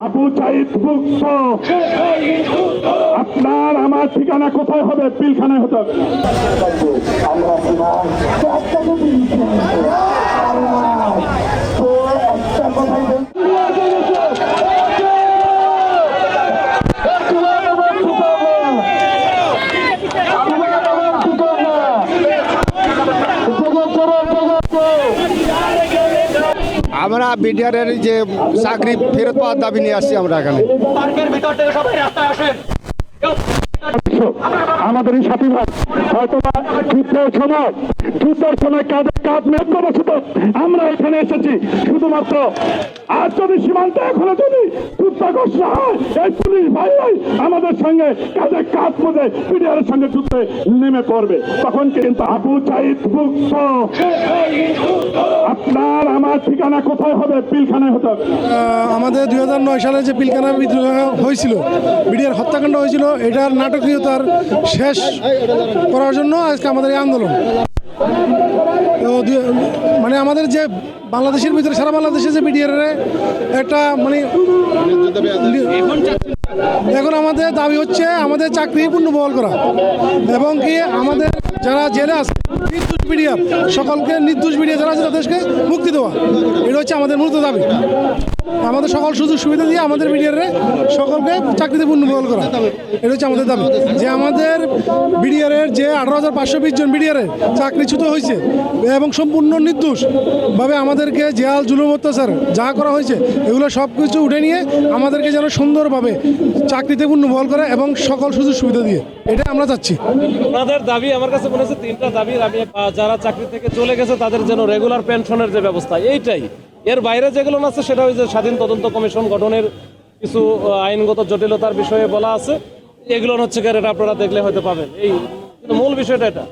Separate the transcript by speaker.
Speaker 1: আবু সাইদ মুক্ত আপনার আমার ঠিকানা কোথায় হবে? পিলখানায় হতে হবে
Speaker 2: আমরা তোমার একটা যদি তো একটা কথাই বলছি
Speaker 3: আমরা বিডিআরের যে চাকরি ফেরত পাওয়ার দাবি নিয়ে আসছি আমরা এখানে।
Speaker 4: পার্কের ভিতর থেকে সবাই রাস্তায় আসেন। কেউ
Speaker 1: আমাদের এই সাথী ভাই হয়তো বা যুদ্ধের সময় যুদ্ধের সময় কাঁধে কাঁধ মেঘবশত আমরা এখানে এসেছি। শুধুমাত্র আর যদি সীমান্তে এখনও যদি যুদ্ধাগ্রস্ত হয় এই পুলিশ ভাই ভাই আমাদের সঙ্গে কাঁধে কাঁধ মধ্যে পিডিআরের সঙ্গে যুদ্ধে নেমে পড়বে। তখন কিন্তু আবু সাইদ মুক্ত। আপনার ঠিকানা কোথায় হবে? পিলখানায় হতে হবে।
Speaker 5: আমাদের দু হাজার নয় সালে যে পিলখানা বিদ্রোহ হয়েছিল বিডিআর হত্যাকাণ্ড হয়েছিল এটার নাটকীয়তার শেষ করার জন্য আজকে আমাদের এই আন্দোলন। তো মানে আমাদের যে বাংলাদেশের ভিতরে সারা বাংলাদেশে যে বিডিআর একটা মানে এখন আমাদের দাবি হচ্ছে আমাদের চাকরি পূর্ণবহাল করা। এবং কি আমাদের যারা জেলে আছে, নির্দোষ মিডিয়া, সকলকে নির্দোষ মিডিয়া যারা আছে তাদেরকে মুক্তি দেওয়া। এটা হচ্ছে আমাদের মূলত দাবি। আমাদের সকল সুযোগ সুবিধা দিয়ে আমাদের মিডিয়ারে সকলকে চাকরিতে পূর্ণবহাল করা। এটা হচ্ছে আমাদের দাবি। যে আমাদের বিডিআরের যে আঠারো হাজার পাঁচশো বিশ জন বিডিআরের চাকরিচ্যুত হয়েছে এবং সম্পূর্ণ নির্দোষ ভাবে আমাদেরকে জেয়াল জুলুম, অত্যাচার যা করা হয়েছে, এগুলো সব কিছু উঠে নিয়ে আমাদেরকে যেন সুন্দরভাবে চাকরিতে পূর্ণবহাল করে এবং সকল সুযোগ সুবিধা দিয়ে। এটা আমরা চাচ্ছি।
Speaker 4: ওনাদের দাবি, আমার কাছে মনে হচ্ছে তিনটা দাবি আমি যারা চাকরি থেকে চলে গেছে তাদের যেন রেগুলার পেনশনের যে ব্যবস্থা, এইটাই। এর বাইরে যেগুলো আছে, সেটা ওই যে স্বাধীন তদন্ত কমিশন গঠনের কিছু আইনগত জটিলতার বিষয়ে বলা আছে। এগুলো হচ্ছে এটা আপনারা দেখলে হয়তো পাবেন। এই মূল বিষয়টা এটা।